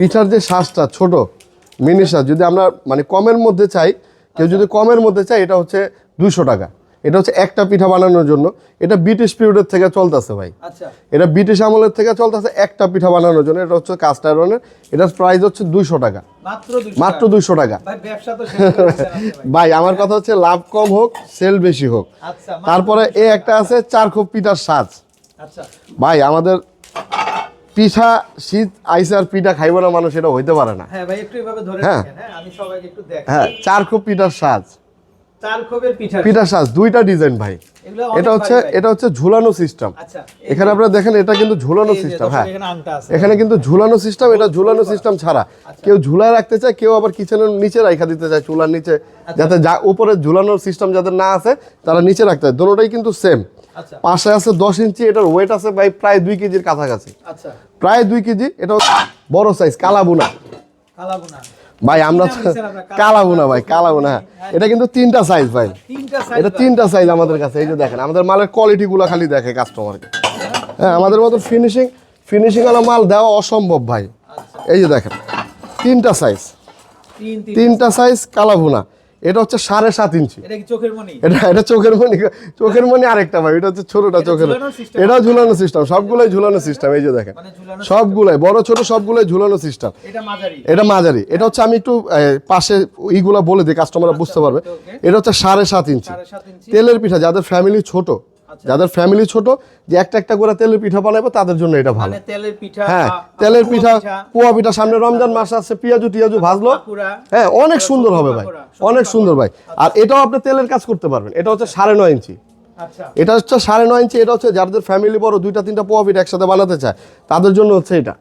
পিঠার যে শ্বাসটা ছোট মিনি শ্বাস যদি আমরা মানে কমের মধ্যে চাই কেউ যদি কমের মধ্যে চাই এটা হচ্ছে দুশো টাকা। এটা হচ্ছে একটা পিঠা বানানোর জন্য। এটা ব্রিটিশ পিরিয়ডের থেকে চলতেছে ভাই। আচ্ছা। এটা ব্রিটিশ আমলের থেকে চলতেছে একটা পিঠা বানানোর জন্য। এটা হচ্ছে কাস্ট আয়রনের এটার প্রাইস হচ্ছে দুইশো টাকা। মাত্র 200 টাকা। দুইশো টাকা। ভাই আমার কথা হচ্ছে লাভ কম হোক সেল বেশি হোক। আচ্ছা তারপরে এ একটা আছে চার খোপ পিঠার সাজ আচ্ছা। ভাই আমাদের পিঠা শীত আইসে আর পিঠা খাইব না মানুষ এটা হইতে পারে না। হ্যাঁ ভাই একটু এভাবে ধরে হ্যাঁ। হ্যাঁ আমি সবাইকে একটু দেখ। হ্যাঁ চার খোপ পিঠার সাজ। পিঠা পিঠার সাজ। দুইটা ডিজাইন ভাই। এটা হচ্ছে এটা হচ্ছে ঝুলানো সিস্টেম আচ্ছা এখানে আপনারা দেখেন এটা কিন্তু ঝুলানো সিস্টেম হ্যাঁ। এখানে কিন্তু ঝুলানো সিস্টেম এটা ঝুলানো সিস্টেম ছাড়া। আচ্ছা। কেউ ঝুলায় রাখতে চায় কেউ আবার কিচেনের নিচে রাখা দিতে চায় চুলার নিচে। আচ্ছা। যাতে যা উপরে ঝুলানোর সিস্টেম যাদের না আছে তারা নিচে রাখতে হয় দুটোটাই কিন্তু সেম পাশে আছে দশ ইঞ্চি এটার ওয়েট আছে ভাই প্রায় দুই কেজির কাছাকাছি। আচ্ছা। প্রায় দুই কেজি এটা বড় সাইজ কালাবুনা। ভাই আমরা? কালাবুনা। ভাই কালাবুনা হ্যাঁ। এটা কিন্তু তিনটা সাইজ ভাই। এটা তিনটা সাইজ আমাদের কাছে এই যে দেখেন আমাদের মালের কোয়ালিটি গুলো খালি দেখে কাস্টমারকে হ্যাঁ আমাদের মতো ফিনিশিং ফিনিশিং ওয়ালা মাল দেওয়া অসম্ভব ভাই। এই যে দেখেন তিনটা সাইজ তিন তিন তিনটা সাইজ কালাভুনা এটা হচ্ছে সাড়ে সাত ইঞ্চি। এটা মনি এটা চোখের মনি চোখের মনি আরেকটা ভাই এটা হচ্ছে ছোটটা চোখের এটা এটাও ঝুলানো সিস্টেম সবগুলোই ঝুলানো সিস্টেম এই যে দেখেন। সবগুলোই ঝুলানো সবগুলাই বড় ছোট সবগুলোই ঝুলানো সিস্টেম এটা মাঝারি। এটা হচ্ছে আমি একটু পাশে ইগুলা বলে দিই কাস্টমাররা বুঝতে পারবে। এটা হচ্ছে সাড়ে সাত ইঞ্চি। তেলের পিঠা যাদের ফ্যামিলি ছোট আচ্ছা। যাদের ফ্যামিলি ছোট যে একটা একটা করে তেলের পিঠা বানাবে তাদের জন্য এটা ভালো। মানে তেলের পিঠা হ্যাঁ তেলের পিঠা পোয়া পিঠা সামনে রমজান মাস আছে পেঁয়াজু টিয়াজু ভাজলো। হ্যাঁ অনেক সুন্দর হবে ভাই অনেক সুন্দর ভাই। আর এটাও আপনি তেলের কাজ করতে পারবেন এটা হচ্ছে সাড়ে নয় ইঞ্চি। আচ্ছা। এটা হচ্ছে সাড়ে নয় ইঞ্চি এটা হচ্ছে যাদের ফ্যামিলি বড় দুইটা তিনটা পোয়া পিঠা একসাথে বানাতে চায় তাদের জন্য হচ্ছে এটা।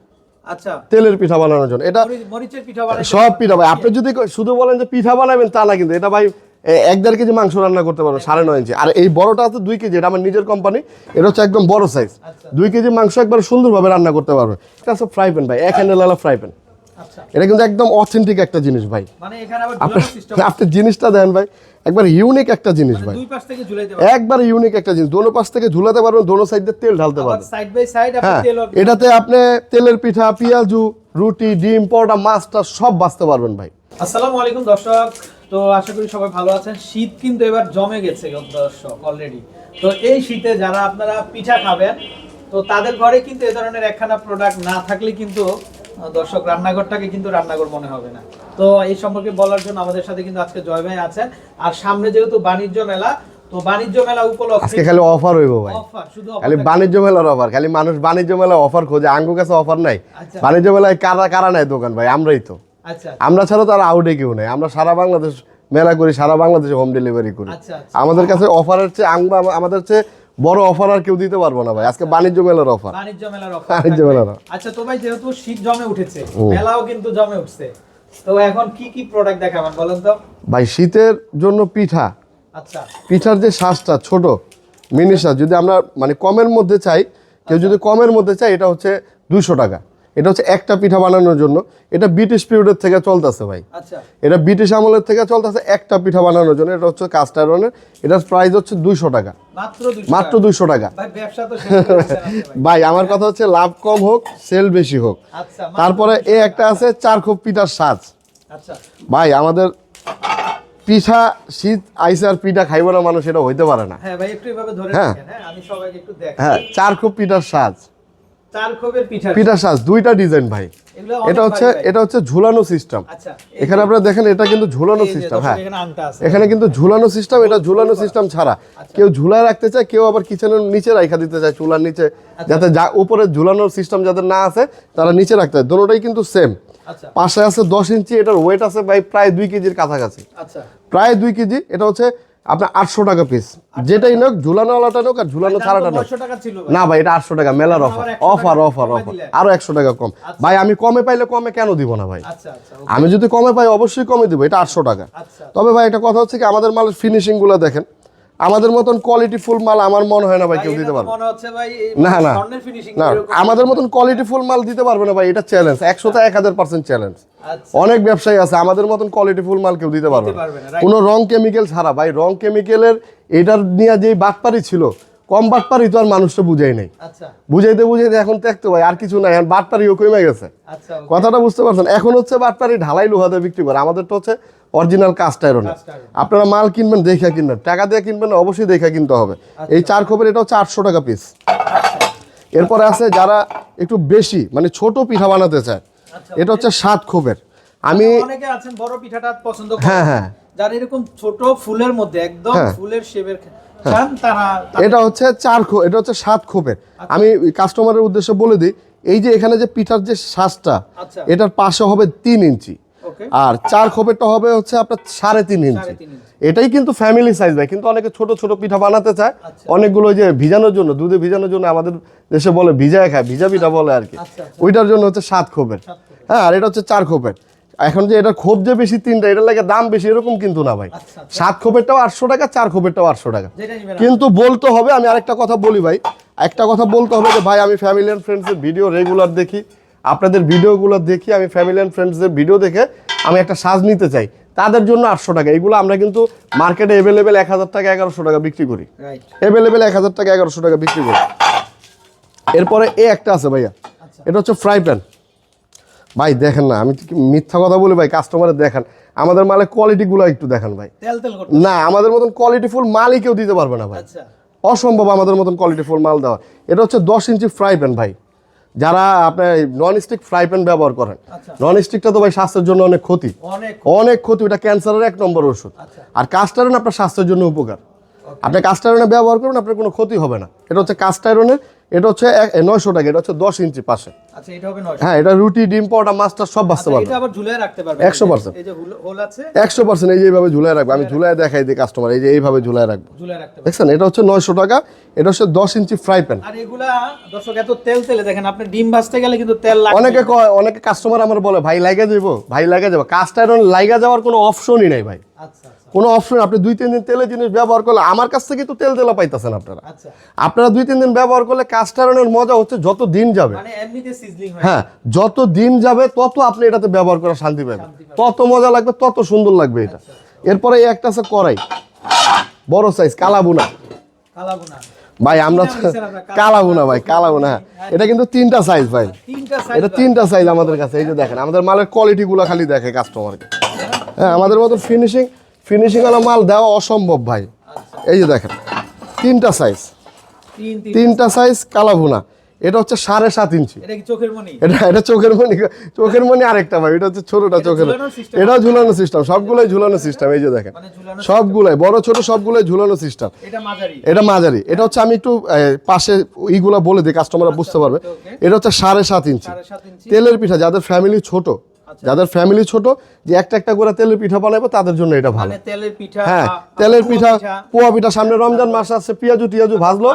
আচ্ছা। তেলের পিঠা বানানোর জন্য। এটা সব পিঠা ভাই আপনি যদি শুধু বলেন যে পিঠা বানাবেন তা না কিন্তু এটা ভাই এক দেড় কেজি মাংস রান্না করতে পারবেন সাড়ে নয় ইঞ্চি। আর এই বড়টা আছে দুই কেজি এটা আমার নিজের কোম্পানি এটা হচ্ছে একদম বড় সাইজ আচ্ছা। দুই কেজি মাংস একবার সুন্দরভাবে রান্না করতে পারবেন এটা হচ্ছে ফ্রাই প্যান ভাই এক হ্যান্ডেল আলা ফ্রাই প্যান আচ্ছা। এটা কিন্তু একদম অথেন্টিক একটা জিনিস ভাই। মানে আপনি আপনি জিনিসটা দেন ভাই একবার ইউনিক একটা জিনিস ভাই। ঝুলাই দেওয়া একবার ইউনিক একটা জিনিস দোনো পাশ থেকে ঝুলাতে পারবেন দোনো সাইড দিয়ে তেল ঢালতে পারবেন। হ্যাঁ এটাতে আপনি তেলের পিঠা পেঁয়াজু রুটি ডিম পরোটা মাছটা সব বাঁচতে পারবেন ভাই। আসসালামু আলাইকুম দর্শক। তো আশা করি সবাই ভালো আছেন। শীত কিন্তু এবার জমে গেছে দর্শক অলরেডি তো এই শীতে যারা আপনারা পিঠা খাবেন তো তাদের ঘরে কিন্তু এ ধরনের একখানা প্রোডাক্ট না থাকলে কিন্তু দর্শক রান্নাঘরটাকে কিন্তু রান্নাঘর মনে হবে না। তো এই সম্পর্কে বলার জন্য আমাদের সাথে কিন্তু আজকে জয় ভাই আছেন। আর সামনে যেহেতু বাণিজ্য মেলা তো বাণিজ্য মেলা আজকে উপলক্ষে খালি অফার হইব ভাই। খালি বাণিজ্য মেলার অফার খালি মানুষ বাণিজ্য মেলা অফার খোঁজে আঙ্গু কাছে অফার নাই। আচ্ছা। বাণিজ্য মেলায় কারা কারা নাই দোকান ভাই? আমরাই তো। আমরা ছাড়া তো আর আউটে কেউ নাই। আমরা সারা বাংলাদেশ মেলা করি সারা বাংলাদেশে হোম ডেলিভারি করি। আচ্ছা আচ্ছা। আমাদের কাছে অফারের চেয়ে আমা- আমাদের চেয়ে বড় অফার আর কেউ দিতে পারব না ভাই। আজকে বাণিজ্য মেলার অফার বাণিজ্য মেলার অফার বাণিজ্য মেলার আচ্ছা তো ভাই যেহেতু শীত জমে উঠেছে মেলাও কিন্তু জমে উঠছে তো এখন কি কি প্রোডাক্ট দেখাবেন বলেন তো? ভাই শীতের জন্য পিঠা। আচ্ছা। পিঠার যে শ্বাসটা ছোট মিনি শ্বাস যদি আমরা মানে কমের মধ্যে চাই কেউ যদি কমের মধ্যে চাই এটা হচ্ছে দুইশো টাকা। এটা হচ্ছে একটা পিঠা বানানোর জন্য। এটা ব্রিটিশ পিরিয়ডের থেকে চলতেছে ভাই। আচ্ছা। এটা ব্রিটিশ আমলের থেকে চলতেছে একটা পিঠা বানানোর জন্য। এটা হচ্ছে কাস্ট আয়রনের এটার প্রাইস হচ্ছে দুইশো টাকা। মাত্র 200 টাকা। দুইশো টাকা। ভাই আমার কথা হচ্ছে লাভ কম হোক সেল বেশি হোক। আচ্ছা তারপরে এ একটা আছে চার খোপ পিঠার সাজ। আচ্ছা। ভাই আমাদের পিঠা শীত আইসে আর পিঠা খাইব না মানুষ এটা হইতে পারে না। হ্যাঁ হ্যাঁ। হ্যাঁ হ্যাঁ চার খোপ পিঠার সাজ। পিঠা সাজ দুইটা ডিজাইন ভাই। এটা হচ্ছে এটা হচ্ছে ঝুলানো সিস্টেম আচ্ছা এখানে আপনারা দেখেন এটা কিন্তু ঝুলানো সিস্টেম হ্যাঁ। এখানে কিন্তু ঝুলানো সিস্টেম এটা ঝুলানো সিস্টেম ছাড়া। আচ্ছা। কেউ ঝুলায় রাখতে চায় কেউ আবার কিচেনের নিচে রাখা দিতে চায় চুলার নিচে আচ্ছা। যাতে যা উপরে ঝুলানোর সিস্টেম যাদের না আছে তারা নিচে রাখতে হয় দুটোটাই কিন্তু সেম আচ্ছা। পাশে আছে দশ ইঞ্চি এটার ওয়েট আছে ভাই প্রায় দুই কেজির কাছাকাছি। আচ্ছা। প্রায় দুই কেজি এটা হচ্ছে আপনার আটশো টাকা পিস যেটাই নোক ঝুলানো আলাটা নোক আর ঝুলানো ছাড়াটা নোক। 900 টাকা ছিল ভাই। না ভাই এটা আটশো টাকা মেলার অফার আবার 100 অফার অফার অফার। আরও একশো টাকা কম। ভাই আমি কমে পাইলে কমে কেন দিব না ভাই? আচ্ছা আচ্ছা আমি যদি কমে পাই অবশ্যই কমে দিব এটা আটশো টাকা। আচ্ছা। তবে ভাই একটা কথা হচ্ছে কি আমাদের মালের ফিনিশিংগুলো দেখেন। আমাদের মতন কোয়ালিটি ফুল মাল আমার মনে হয় না ভাই কেউ দিতে পারবে। না, না। না আমাদের মতন কোয়ালিটি ফুল মাল দিতে পারবে না ভাই এটা চ্যালেঞ্জ একশোতে এক হাজার পার্সেন্ট চ্যালেঞ্জ আচ্ছা। অনেক ব্যবসায়ী আছে আমাদের মতন কোয়ালিটি ফুল মাল কেউ দিতে পারবে না? কোনো রং কেমিক্যাল ছাড়া ভাই রং কেমিক্যালের এটার নিয়ে যেই বাটপারি ছিল কম বাটপারি তো আর মানুষটা বুঝাই নাই। আচ্ছা। বুঝাইতে বুঝাইতে এখন দেখতে ভাই আর কিছু নাই এখন বাটপারিও কমে গেছে। আচ্ছা কথাটা বুঝতে পারছেন? এখন হচ্ছে বাটপারি ঢালাই লোহাতে বিক্রি করে আমাদেরটা হচ্ছে অরিজিনাল কাস্ট আয়রনে আপনারা মাল কিনবেন দেখে কিনবেন। টাকা দিয়ে কিনবেন অবশ্যই দেখে কিনতে হবে। এই চার খোপের এটা হচ্ছে আটশো টাকা পিস এরপরে আছে যারা একটু বেশি মানে ছোট পিঠা বানাতে চায় আচ্ছা, এটা হচ্ছে সাত খোপের। আমি অনেকে আছেন বড় পিঠাটা পছন্দ হ্যাঁ, হ্যাঁ। যারা এরকম ছোট ফুলের মধ্যে একদম হ্যাঁ। ফুলের শেপের তাদের- এটা হচ্ছে চার খোপ এটা হচ্ছে সাত খোপের। আমি কাস্টমারের উদ্দেশ্যে বলে দিই এই যে এখানে যে পিঠার যে শ্বাসটা আচ্ছা। এটার পাশে হবে তিন ইঞ্চি। আর চার খোপেরটা হবে হচ্ছে আপনার সাড়ে তিন ইঞ্চি। এটাই কিন্তু ফ্যামিলি সাইজ ভাই কিন্তু অনেকে ছোট ছোট পিঠা বানাতে চায় আচ্ছা। অনেকগুলো যে ভিজানোর জন্য দুধে ভিজানোর জন্য আমাদের দেশে বলে ভিজায় খায় ভিজা পিঠা বলে আর কি। আচ্ছা, আচ্ছা। ওইটার জন্য হচ্ছে সাত খোপের। হ্যাঁ আর এটা হচ্ছে চার খোপের। এখন যে এটা খোপ যে বেশি তিনটা এটার লাগে দাম বেশি এরকম কিন্তু না ভাই। সাত খোপেরটাও আটশো টাকা চার খোপেরটাও আটশো টাকা। কিন্তু বলতে হবে আমি আরেকটা কথা বলি ভাই একটা কথা বলতে হবে যে ভাই আমি ফ্যামিলি অ্যান্ড ফ্রেন্ডসের ভিডিও রেগুলার দেখি। আপনাদের ভিডিওগুলো দেখি আমি ফ্যামিলি অ্যান্ড ফ্রেন্ডসদের ভিডিও দেখে আমি একটা সাজ নিতে চাই। তাদের জন্য আটশো টাকা। এইগুলো আমরা কিন্তু মার্কেটে অ্যাভেলেবেল এক হাজার টাকা এগারোশো টাকা বিক্রি করি। অ্যাভেলেবেল এক হাজার টাকা এগারোশো টাকা বিক্রি করি। এরপরে এ একটা আছে ভাইয়া। আচ্ছা। এটা হচ্ছে ফ্রাই প্যান ভাই দেখেন না আমি মিথ্যা কথা বলি ভাই কাস্টমারের দেখেন। আমাদের মালের কোয়ালিটিগুলো একটু দেখেন ভাই। না আমাদের মতন কোয়ালিটিফুল মালই কেউ দিতে পারবে না ভাই। আচ্ছা। অসম্ভব আমাদের মতন কোয়ালিটিফুল মাল দেওয়া। এটা হচ্ছে দশ ইঞ্চি ফ্রাই প্যান ভাই। যারা আপনার নন স্টিক ফ্রাই প্যান ব্যবহার করেন আচ্ছা। নন স্টিকটা তো ভাই স্বাস্থ্যের জন্য অনেক ক্ষতি। অনেক ক্ষতি। ওটা ক্যান্সারের এক নম্বর ওষুধ। আচ্ছা। আর কাস্টারন আয়রন আপনার স্বাস্থ্যের জন্য উপকার। আপনি কাস্টারনে ব্যবহার করুন আপনার কোনো ক্ষতি হবে না। এটা হচ্ছে কাস্ট আয়রনের এটা হচ্ছে নয়শো টাকা এটা হচ্ছে দশ ইঞ্চি পাশে। আচ্ছা হ্যাঁ এটা রুটি ডিম পাউডার মাছটা সব বাঁচতে পারবে এটা আবার ঝুলিয়ে রাখতে পারবে 100% এই যে হুল- হোল আছে। একশো পার্সেন্ট এই যে এইভাবে ঝুলাই রাখব। আমি ঝুলাই দেখাই দিই কাস্টমার এই যে এইভাবে ঝুলাই রাখব। দেখছেন? এটা হচ্ছে নয়শো টাকা এটা হচ্ছে দশ ইঞ্চি ফ্রাই প্যান আর এগুলা দর্শক এত তেল তেলে দেখেন আপনি ডিম ভাজতে গেলে কিন্তু তেল লাগে অনেকে কয় অনেকে কাস্টমার আমার বলে ভাই লাগা যাব ভাই লাগা যাব কাস্ট আয়রন লাগা যাওয়ার কোনো অপশনই নাই ভাই। আচ্ছা। কোনো অপশন আপনি দুই তিন দিন তেলের জিনিস ব্যবহার করলে আমার কাছ থেকে তো তেল তেলা পাইতেছেন আপনারা। আচ্ছা। আপনারা দুই তিন দিন ব্যবহার করলে কাস্টারনের মজা হচ্ছে যত দিন যাবে। মানে হয়। যত দিন যাবে তত আপনি এটাতে ব্যবহার করা শান্তি পাবেন। তত মজা লাগবে তত সুন্দর লাগবে এটা। এরপরে একটা আছে কড়াই। বড় সাইজ কালাবুনা কালাগুনা ভাই আমরা আপনারা? কালাবুনা ভাই কালাবুনা হ্যাঁ। এটা কিন্তু তিনটা সাইজ ভাই। এটা তিনটা সাইজ আমাদের কাছে এই যে দেখেন আমাদের মালের কোয়ালিটিগুলো খালি দেখে কাস্টমারকে হ্যাঁ আমাদের মতো ফিনিশিং ফিনিশিং ওয়ালা মাল দেওয়া অসম্ভব ভাই। এই যে দেখেন তিনটা সাইজ তিন তিন। তিনটা সাইজ কালাভুনা এটা হচ্ছে সাড়ে সাত ইঞ্চি। এটা মনি এটা চোখের মনি চোখের মনি আরেকটা ভাই এটা হচ্ছে ছোটটা চোখের? এটাও ঝুলানো সিস্টেম সবগুলোই ঝুলানো সিস্টেম এই যে দেখেন। সবগুলোই ঝুলানো সবগুলাই বড় ছোট সবগুলোই ঝুলানো সিস্টেম এটা মাঝারি। এটা হচ্ছে আমি একটু পাশে ইগুলা বলে দিই কাস্টমাররা বুঝতে পারবে। এটা হচ্ছে সাড়ে সাত ইঞ্চি। তেলের পিঠা যাদের ফ্যামিলি ছোট যাদের ফ্যামিলি ছোট যে একটা একটা করে তেলের পিঠা বানাবো তাদের জন্য এটা ভালো। মানে তেলের পিঠা হ্যাঁ তেলের পিঠা পোয়া পিঠা সামনে রমজান মাস আছে পেঁয়াজু টিয়াজু ভাজলো।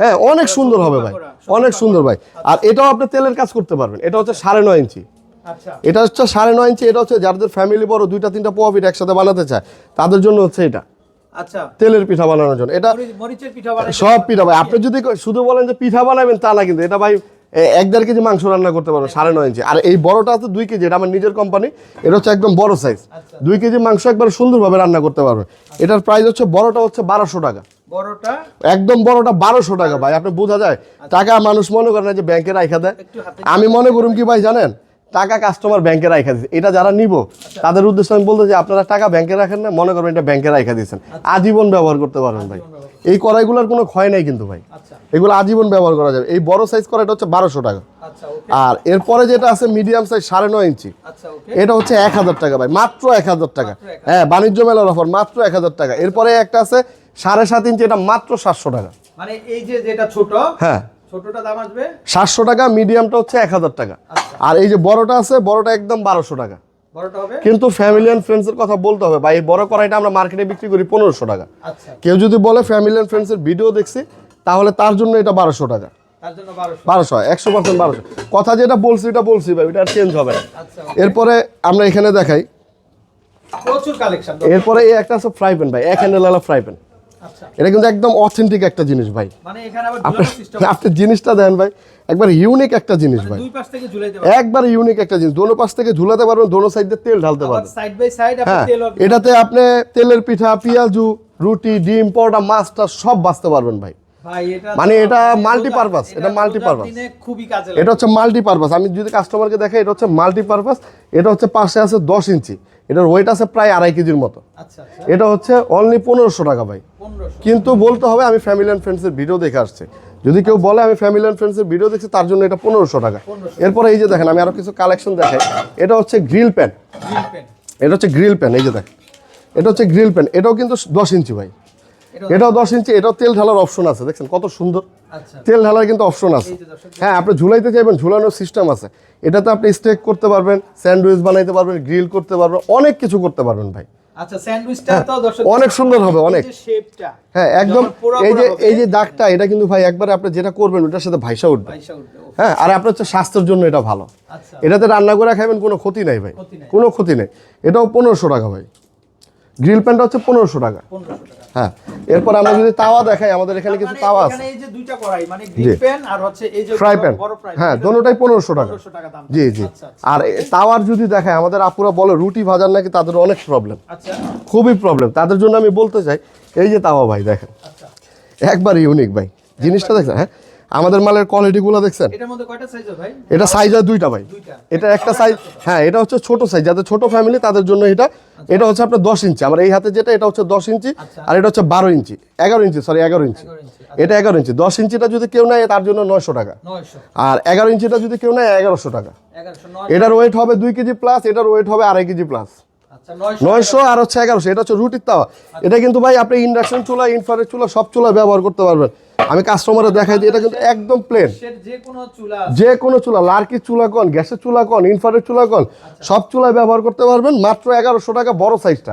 হ্যাঁ অনেক সুন্দর হবে ভাই অনেক সুন্দর ভাই। আর এটাও আপনি তেলের কাজ করতে পারবেন এটা হচ্ছে সাড়ে নয় ইঞ্চি। আচ্ছা। এটা হচ্ছে সাড়ে নয় ইঞ্চি এটা হচ্ছে যাদের ফ্যামিলি বড় দুইটা তিনটা পোয়া পিঠা একসাথে বানাতে চায় তাদের জন্য হচ্ছে এটা। আচ্ছা। তেলের পিঠা বানানোর জন্য। এটা সব পিঠা ভাই আপনি যদি শুধু বলেন যে পিঠা বানাবেন তা না কিন্তু। এটা ভাই এক দেড় কেজি মাংস রান্না করতে পারবেন সাড়ে নয় ইঞ্চি। আর এই বড়টা আছে দুই কেজি এটা আমার নিজের কোম্পানি এটা হচ্ছে একদম বড় সাইজ আচ্ছা। দুই কেজি মাংস একবার সুন্দরভাবে রান্না করতে পারবে। এটার প্রাইস হচ্ছে বড়টা হচ্ছে বারোশো টাকা। বড়টা? একদম বড়টা বারোশো টাকা ভাই। আপনি বোঝা যায়। টাকা মানুষ মনে করে না যে ব্যাংকে রাখা দেয়। আমি মনে করুন কি ভাই জানেন? টাকা কাস্টমার ব্যাংকে রাখা দিচ্ছে এটা যারা নিব তাদের উদ্দেশ্যে আমি বলতে যে আপনারা টাকা ব্যাংকে রাখেন না মনে করবেন এটা ব্যাংকে রাখা দিয়েছেন। আজীবন ব্যবহার করতে পারবেন ভাই। এই কড়াইগুলোর কোনো ক্ষয় নাই কিন্তু ভাই। আচ্ছা। এগুলো আজীবন ব্যবহার করা যাবে। এই বড় সাইজ কড়াইটা হচ্ছে বারোশো টাকা। আচ্ছা আর এরপরে যেটা আছে মিডিয়াম সাইজ সাড়ে নয় ইঞ্চি। আচ্ছা এটা হচ্ছে এক হাজার টাকা ভাই। মাত্র এক হাজার টাকা। হ্যাঁ বাণিজ্য মেলার অফার মাত্র এক হাজার টাকা। এরপরে একটা আছে সাড়ে সাত ইঞ্চি এটা মাত্র সাতশো টাকা। মানে এই যে যেটা ছোট হ্যাঁ। ছোটটা দাম আসবে? সাতশো টাকা মিডিয়ামটা হচ্ছে এক হাজার টাকা। আচ্ছা। আর এই যে বড়টা আছে বড়টা একদম বারোশো টাকা। বড়টা হবে? কিন্তু ফ্যামিলি অ্যান্ড ফ্রেন্ডসের কথা বলতে হবে ভাই এই বড় কড়াইটা আমরা মার্কেটে বিক্রি করি পনেরোশো টাকা। আচ্ছা। কেউ যদি বলে ফ্যামিলি অ্যান্ড ফ্রেন্ডসের ভিডিও দেখছি তাহলে তার জন্য এটা বারোশো টাকা। বারোশো। একশো পার্সেন্ট বারোশো। কথা যেটা বলছি এটা বলছি ভাই এটা চেঞ্জ হবে না। আচ্ছা এরপরে আমরা এখানে দেখাই। প্রচুর কালেকশন এরপরে এই একটা আছে ফ্রাই প্যান ভাই এক হ্যান্ডেল ফ্রাই প্যান এটা কিন্তু একদম অথেন্টিক একটা জিনিস ভাই। মানে আপনি জিনিসটা দেন ভাই একবার ইউনিক একটা জিনিস ভাই। ঝুলাইতে পারবেন। একবার ইউনিক একটা জিনিস দোনো পাশ থেকে ঝুলাতে পারবেন দোনো সাইড দিয়ে তেল ঢালতে পারবেন। হ্যাঁ এটাতে আপনি তেলের পিঠা পেঁয়াজু রুটি ডিম পরোটা মাছটা সব বাঁচতে পারবেন ভাই। ভাই মানে এটা রোজার- multi-purpose, এটা খুবই কাজে এটা হচ্ছে মাল্টিপারপাস আমি যদি কাস্টমারকে দেখাই এটা হচ্ছে মাল্টিপারপাস এটা হচ্ছে পাশে আছে দশ ইঞ্চি। এটার ওয়েট আছে প্রায় আড়াই কেজির মতো। আচ্ছা আচ্ছা। এটা হচ্ছে অনলি পনেরোশো টাকা ভাই। কিন্তু বলতে হবে আমি ফ্যামিলি অ্যান্ড ফ্রেন্ডসের ভিডিও দেখে আসছে। যদি কেউ বলে আমি ফ্যামিলি অ্যান্ড ফ্রেন্ডসের ভিডিও দেখছি তার জন্য এটা পনেরোশো টাকা। 1500 এরপরে এই যে দেখেন আমি আরও কিছু কালেকশন দেখাই। এটা হচ্ছে গ্রিল প্যান এটা হচ্ছে গ্রিল প্যান এই যে দেখেন। এটা হচ্ছে গ্রিল প্যান এটাও কিন্তু দশ ইঞ্চি ভাই। এটাও দশ ইঞ্চি এটাও তেল ঢালার অপশন আছে দেখছেন কত সুন্দর। আচ্ছা। তেল ঢালার কিন্তু অপশন আছে। হ্যাঁ আপনি ঝুলাইতে চাইবেন ঝুলানোর সিস্টেম আছে। এটাতে আপনি স্টেক করতে পারবেন স্যান্ডউইচ বানাইতে পারবেন গ্রিল করতে পারবেন অনেক কিছু করতে পারবেন ভাই। আচ্ছা দর্শক অনেক সুন্দর হবে, অনেক। হ্যাঁ একদম এই যে এই যে দাগটা এটা কিন্তু ভাই একবার আপনি যেটা করবেন ওটার সাথে ভাইসা উঠবে। হ্যাঁ আর আপনার হচ্ছে স্বাস্থ্যের জন্য এটা ভালো। আচ্ছা। এটাতে রান্না করে খাবেন কোনো ক্ষতি নাই ভাই। কোনো ক্ষতি নেই। এটাও পনেরোশো টাকা ভাই। গ্রিল প্যানটা হচ্ছে পনেরোশো টাকা। হ্যাঁ এরপর আমরা যদি তাওয়া দেখাই আমাদের এখানে কিছু মানে তাওয়া আছে। এই যে দুইটা কড়াই মানে গ্রিল প্যান আর হচ্ছে এই যে ফ্রাই প্যান হ্যাঁ দোনোটাই পনেরোশো টাকা। 1500 টাকা দাম। জি জি। আচ্ছা আচ্ছা। আর তাওয়ার যদি দেখাই আমাদের আপুরা বলে রুটি ভাজার নাকি তাদের অনেক প্রবলেম আচ্ছা। খুবই প্রবলেম তাদের জন্য আমি বলতে চাই এই যে তাওয়া ভাই দেখেন। আচ্ছা। একবার ইউনিক ভাই। জিনিসটা দেখেন হ্যাঁ? আমাদের মালের কোয়ালিটিগুলো দেখছেন? এটা সাইজ হয় দুইটা ভাই। এটা একটা সাইজ হ্যাঁ এটা হচ্ছে ছোট সাইজ যাদের ছোট ফ্যামিলি তাদের জন্য এটা এটা হচ্ছে আপনার দশ ইঞ্চি। আমার এই হাতে যেটা এটা হচ্ছে দশ ইঞ্চি আচ্ছা। আর এটা হচ্ছে বারো ইঞ্চি। এগারো ইঞ্চি সরি এগারো ইঞ্চি। এটা এগারো ইঞ্চি। দশ ইঞ্চিটা যদি কেউ নেয় তার জন্য নয়শো টাকা। আর এগারো ইঞ্চিটা যদি কেউ নেয় এগারোশো টাকা। এটার ওয়েট হবে দুই কেজি প্লাস এটার ওয়েট হবে আড়াই কেজি প্লাস আচ্ছা 900 নয়শো আর হচ্ছে এগারোশো। এটা হচ্ছে রুটির তাওয়া। এটা কিন্তু ভাই আপনি ইন্ডাকশন চুলা ইনফ্রারেড চুলা সব চুলা ব্যবহার করতে পারবেন। আমি কাস্টমারে দেখাই দিই এটা কিন্তু একদম প্লেন যে কোনো চুলা কোনো চুলা লার্কির চুলা কন গ্যাসের চুলা কন ইনফ্রারেড চুলা কন সব চুলায় ব্যবহার করতে পারবেন মাত্র এগারোশো টাকা বড় সাইজটা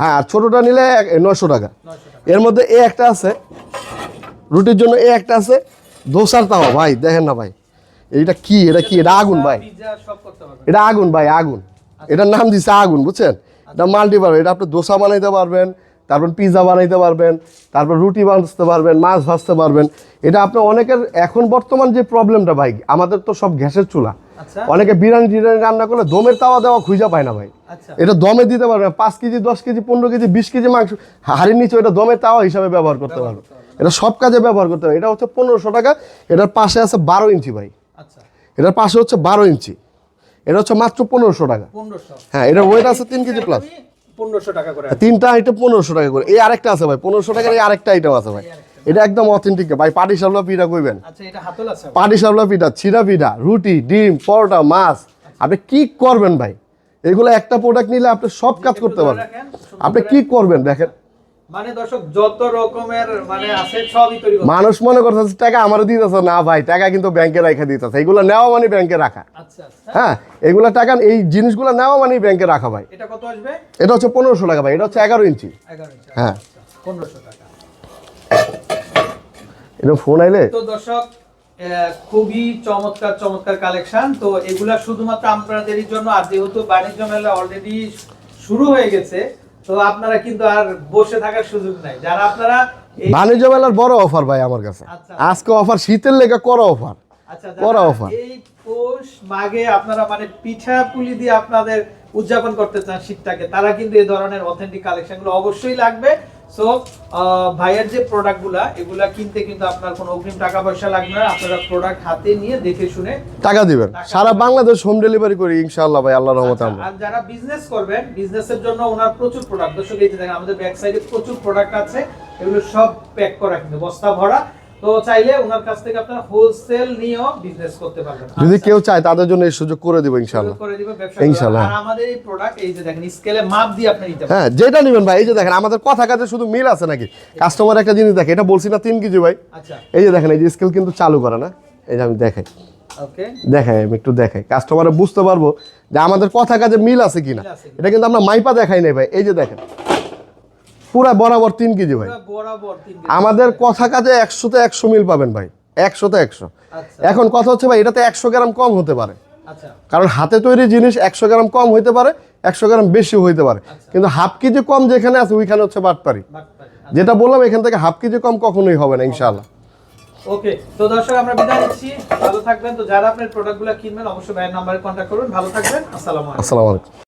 হ্যাঁ আর ছোটোটা নিলে নয়শো টাকা। 900 টাকা। এর মধ্যে এ একটা আছে রুটির জন্য এ একটা আছে দোসার তাওয়া ভাই দেখেন না ভাই। এটা কি এটা কি এটা আগুন ভাই। এটা আগুন ভাই আগুন। এটার নাম দিচ্ছে আগুন বুঝছেন? এটা মাল্টিপার এটা আপনি দোসা বানাইতে পারবেন তারপর পিৎজা বানাইতে পারবেন তারপর রুটি বানাতে পারবেন মাছ ভাজতে পারবেন। এটা আপনি অনেকের এখন বর্তমান যে প্রবলেমটা ভাই আমাদের তো সব গ্যাসের চুলা। আচ্ছা। অনেকে বিরিয়ানি টিরিয়ানি রান্না করলে দমের তাওয়া দেওয়া খুঁজা পায় না ভাই। আচ্ছা। এটা দমে দিতে পারবেন পাঁচ কেজি দশ কেজি পনেরো কেজি বিশ কেজি মাংস হাড়ির নিচে এটা দমের তাওয়া হিসাবে ব্যবহার করতে পারবেন এটা সব কাজে ব্যবহার করতে পারবে এটা হচ্ছে পনেরোশো টাকা এটার পাশে আছে বারো ইঞ্চি ভাই। আচ্ছা। এটার পাশে হচ্ছে বারো ইঞ্চি। এটা হচ্ছে মাত্র পনেরোশো টাকা। হ্যাঁ এটা ওয়েট আছে তিন কেজি প্লাস 1500 টাকা করে তিনটা আইটেম পনেরোশো টাকা করে। এই আরেকটা আছে ভাই পনেরোশো টাকার এই আরেকটা আইটেম আছে ভাই। এটা একদম অথেন্টিক ভাই পাটি সাবলা পিঠা কইবেন? আচ্ছা এটা হাতল আছে পাটি সাবলা পিঠা ছিঁড়া পিঠা রুটি ডিম পরোটা মাছ। আপনি কি করবেন ভাই? এগুলো একটা প্রোডাক্ট নিলে আপনি সব কাজ করতে পারবেন। আপনি। কি করবেন দেখেন? মানে দর্শক যত রকমের মানে আছে সবই তৈরি মানুষ মনে করতেছে টাকা আমারও দিতেছে না ভাই টাকা কিন্তু ব্যাংকে রাখা দিতেছে এগুলো নেওয়া মানে ব্যাংকে রাখা। আচ্ছা আচ্ছা। হ্যাঁ এগুলো টাকা এই জিনিসগুলো নেওয়া মানে ব্যাংকে রাখা ভাই। এটা কত আসবে? এটা হচ্ছে পনেরোশো টাকা ভাই এটা হচ্ছে এগারো ইঞ্চি। হ্যাঁ। পনেরোশো টাকা। এটা ফোন আইলে? তো দর্শক খুবই চমৎকার চমৎকার কালেকশন। তো এগুলা শুধুমাত্র আপনাদেরই জন্য আর যেহেতু বাণিজ্য মেলা অলরেডি শুরু হয়ে গেছে তো আপনারা কিন্তু আর বসে থাকার সুযোগ নাই। যারা আপনারা বাণিজ্য মেলার বড় অফার ভাই আমার কাছে। আচ্ছা। আজকে অফার শীতের লেগে করো অফার। আচ্ছা করা যারা এই পৌষ মাঘে আপনারা মানে পিঠা পুলি দিয়ে আপনাদের উদযাপন করতে চান শীতটাকে তারা কিন্তু এই ধরনের অথেন্টিক কালেকশনগুলো অবশ্যই লাগবে। সো ভাইয়ের যে প্রোডাক্টগুলা এগুলা কিনতে কিন্তু আপনার কোনো অগ্রিম টাকা পয়সা লাগবে না। আপনারা প্রোডাক্ট হাতে নিয়ে দেখে শুনে টাকা দিবেন। সারা বাংলাদেশ হোম ডেলিভারি করি ইনশাআল্লাহ ভাই আল্লাহর রহমতে আচ্ছা, আমরা। আর যারা বিজনেস করবেন বিজনেসের জন্য ওনার প্রচুর প্রোডাক্ট দর্শক এই যে দেখেন আমাদের ব্যাক সাইডে প্রচুর প্রোডাক্ট আছে। এগুলো সব প্যাক করা কিন্তু বস্তা ভরা। তো চাইলে ওনার কাছ থেকে আপনারা হোলসেল নিয়েও বিজনেস করতে পারবেন। যদি আচ্ছা। কেউ চায় তাদের জন্য এই সুযোগ করে দিব ইনশাআল্লাহ। করে দিবে ব্যবসা ইনশাআল্লাহ। আর আমাদের এই প্রোডাক্ট এই যে দেখেন স্কেলে মাপ দিয়ে আপনি নিতে পারেন হ্যাঁ যেটা নেবেন ভাই এই যে দেখেন আমাদের কথা কাজে শুধু মিল আছে নাকি? কাস্টমার একটা জিনিস দেখে এটা বলছি না তিন কেজি ভাই। আচ্ছা। এই যে দেখেন এই যে স্কেল কিন্তু চালু করে না। এই যে আমি দেখাই। ওকে দেখাই আমি একটু দেখাই। কাস্টমারে বুঝতে পারব যে আমাদের কথা কাজে মিল আছে কিনা। মিল আছে কিনা। এটা কিন্তু আমরা মাইপা দেখাই নাই ভাই। এই যে দেখেন পুরা বরাবর তিন কেজি ভাই। আমাদের কথা কাজে একশোতে একশো মিল পাবেন ভাই। একশোতে একশো। আচ্ছা। এখন কথা হচ্ছে ভাই এটাতে একশো গ্রাম কম হতে পারে। আচ্ছা। কারণ হাতে তৈরি জিনিস একশো গ্রাম কম হইতে পারে একশো গ্রাম বেশি হইতে পারে। কিন্তু হাফ কেজি কম যেখানে আছে ওইখানে হচ্ছে বাটপারি। বাটপারি। যেটা বললাম এখান থেকে হাফ কেজি কম কখনোই হবে না ইনশাল্লাহ ওকে তো দর্শক আমরা বিদায় নিচ্ছি। ভালো থাকবেন। তো যারা আপনার প্রোডাক্টগুলো কিনবেন অবশ্যই ভাইয়ের নাম্বারে কন্ট্যাক্ট করবেন ভালো থাকবেন। আসসালামু আলাইকুম। আসসালামু আলাইকুম।